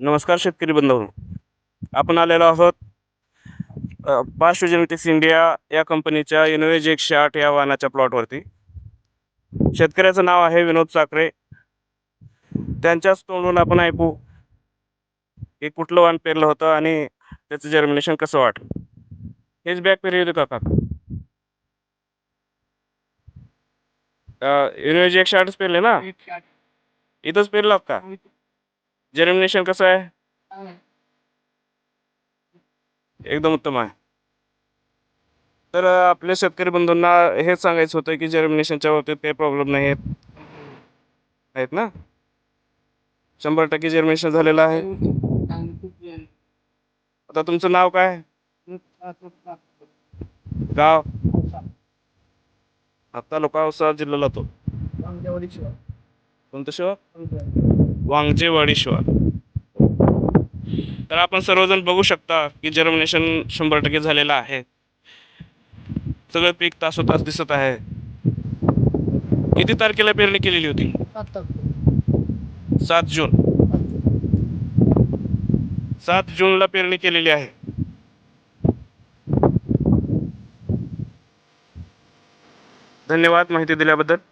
नमस्कार शेतकरी बंधू. आपण आलेलो आहोत अ, पाच जेनेटिक्स इंडिया या कंपनीच्या इनोवेज एकशे आठ या वाहनाच्या प्लॉटवरती शेतकऱ्याचं नाव आहे विनोद साखरे. त्यांच्याच तोंडून आपण ऐकू की कुठलं वाण पेरलं होतं आणि त्याचं जर्मिनेशन कसं वाटलं. हेच बॅग पेरली होती काका इनोवेज एकशे आठच पेरले ना? इथंच पेरलं का? जर्मिनेशन कसं आहे? एकदम उत्तम आहे. तर आपल्या शेतकरी बंधूंना हेच सांगायचं होतं की जर्मिनेशनच्या बाबतीत काही प्रॉब्लेम नाही आहेत. आहेत ना? शंभर टक्के जर्मिनेशन झालेलं आहे. आता तुमचं नाव काय? गाव? आता लोकांचा जिल्हा लावतो. कोणतं शिवार वांगजेवाडी शिवार तर आपण सर्वजण बघू शकता की जर्मिनेशन शंभर टक्के झालेलं आहे. सगळं पीक तासोतास दिसत आहे. किती तारखेला पेरणी केलेली होती? सात जून. सात जूनला पेरणी केलेली आहे. धन्यवाद माहिती दिल्याबद्दल.